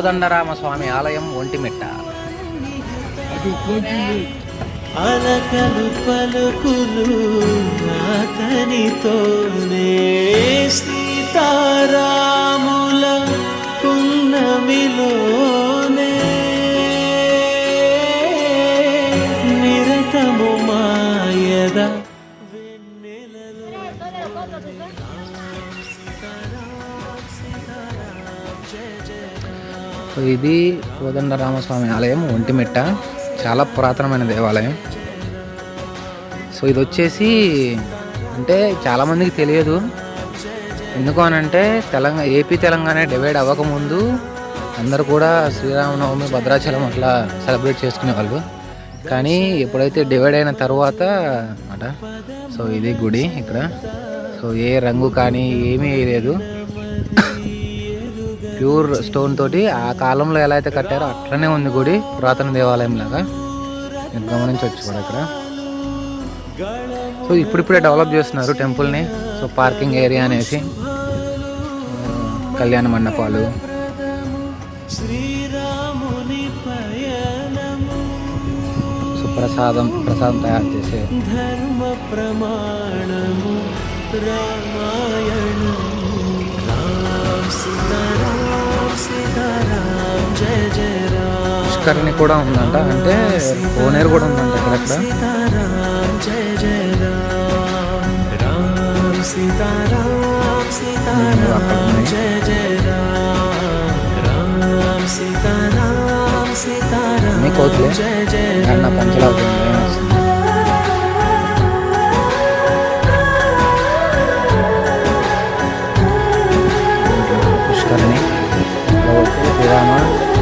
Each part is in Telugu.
కోదండరామ స్వామి ఆలయం ఒంటిమిట్ట. అలకలు పలుకులు అతనితోనే సీతారాముల పున్నమిలోనే నిరతము సో ఇది కోదండరామస్వామి ఆలయం ఒంటిమిట్ట చాలా పురాతనమైన దేవాలయం. సో ఇది వచ్చేసి అంటే చాలామందికి తెలియదు. ఎందుకు అని అంటే తెలంగాణ ఏపీ తెలంగాణ డివైడ్ అవ్వకముందు అందరు కూడా శ్రీరామనవమి భద్రాచలం అట్లా సెలబ్రేట్ చేసుకునే వాళ్ళు కానీ ఎప్పుడైతే డివైడ్ అయిన తర్వాత అన్నమాట. సో ఇది గుడి ఇక్కడ. సో ఏ రంగు కానీ ఏమీ లేదు. ప్యూర్ స్టోన్ తోటి ఆ కాలంలో ఎలా అయితే కట్టారో అట్లనే ఉంది గుడి పురాతన దేవాలయం లాగా. మీరు గమనించవచ్చు కూడా ఇక్కడ. సో ఇప్పుడిప్పుడే డెవలప్ చేస్తున్నారు టెంపుల్ని. సో పార్కింగ్ ఏరియా అనేసి కళ్యాణ మండపాలు. సో ప్రసాదం ప్రసాదం తయారు చేసే ధర్మ ప్రమాణము రామాయణము రామ్ పుష్కరిణి కూడా ఉందంట. అంటే కోనేరు కూడా ఉందంట ఇక్కడ అన్ని కోతులే అన్న పంచలావుతుంది పుష్కరిణి. ఇక్కడ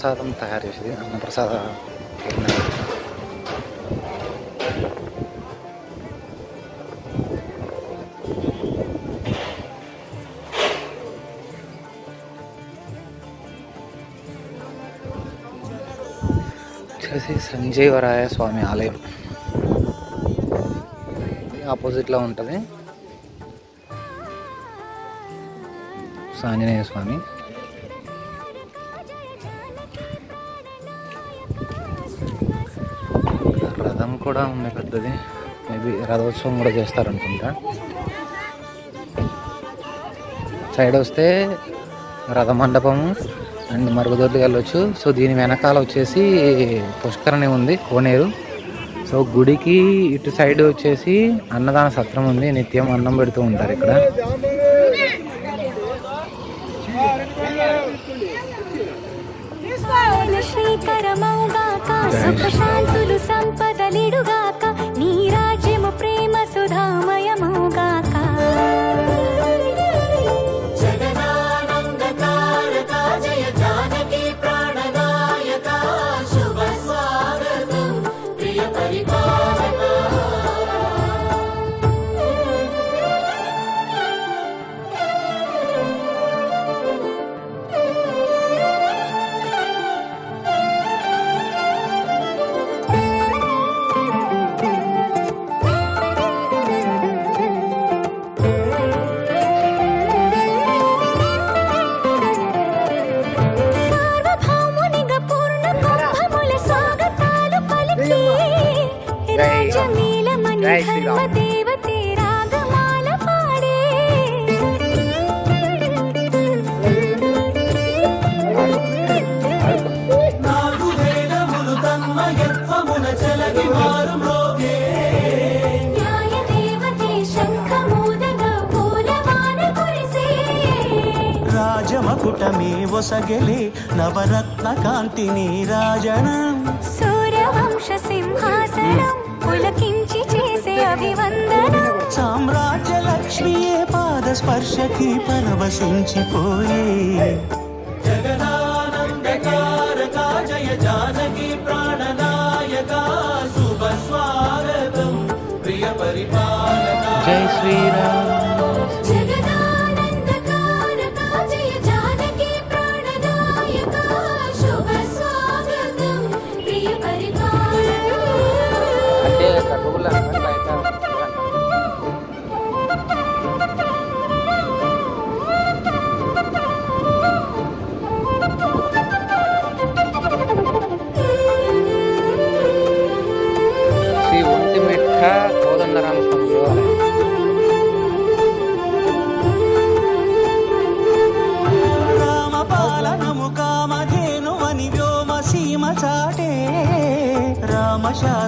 ప్రసాదం తయారు చేసేది అన్న ప్రసాద వచ్చేసి సంజీవరాయ స్వామి ఆలయం. ఆపోజిట్లో ఉంటుంది. ఆంజనేయ స్వామి. కూడా ఉంది పెద్దది. మేబీ రథోత్సవం కూడా చేస్తారనుకుంటా. సైడ్ వస్తే రథ మండపము అండ్ మరుగుదొడ్లు వెళ్ళొచ్చు. సో దీని వెనకాల వచ్చేసి పుష్కరణి ఉంది కోనేరు. సో గుడికి ఇటు సైడ్ వచ్చేసి అన్నదాన సత్రం ఉంది. నిత్యం అన్నం పెడుతూ ఉంటారు ఇక్కడ. శ్రీకరమౌగాక శాంతులు నీ రాజ్యము ప్రేమ సుధామయమౌగాక సార్వభౌమునిగా పొసగలి నవరత్న కాంతి నీరాజనం. సూర్యవంశ సింహాసనం పులకించి చేసే అభివందనం. సామ్రాజ్య లక్ష్మియే పాద స్పర్శకి పరవశించిపోయే. జయ శ్రీరామ్. అంటే కర్నూలు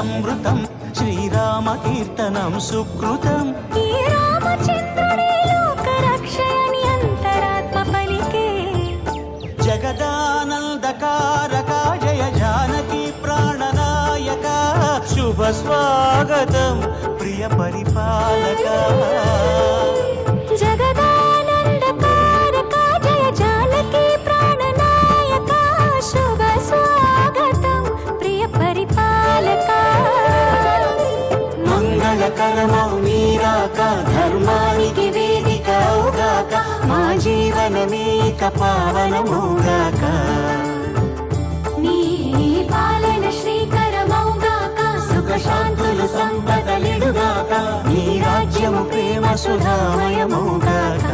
అమృతం శ్రీరామ కీర్తనం సుకృతం జగదానందకారక జయ జానకి ప్రాణనాయక శుభ స్వాగతం ప్రియ పరిపాలక. కరమౌ నీరాక ధర్మానికి వేదిక అవుగాక మా జీవనమేక పావనమౌగాక నీ పాలన శ్రీకరమౌగాక సుఖ శాంతులు సంపదలిడుగాక నీ రాజ్యము ప్రేమ సుధామయమౌగాక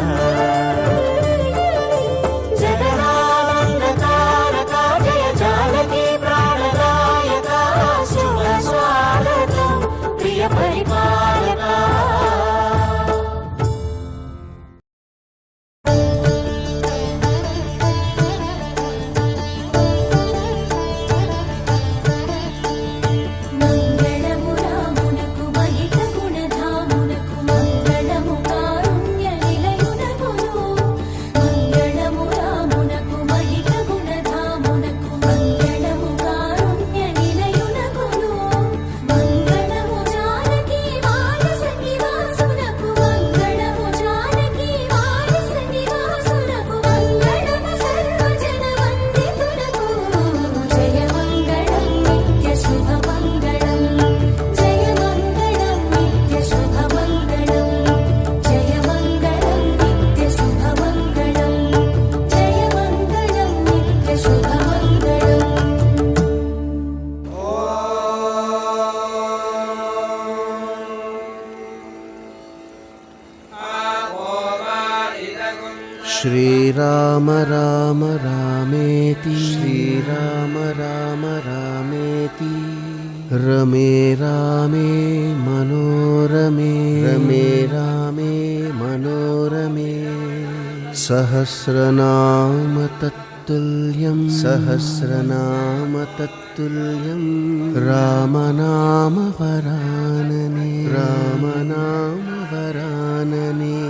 श्रीराम राम रामेति। श्रीराम राम रामेति। रमे रामे मनोरमे। रमे रामे मनोरमे। सहस्रनाम तत्तुल्यं। सहस्रनाम तत्तुल्यं। रामनाम वरानने। रामनाम वरानने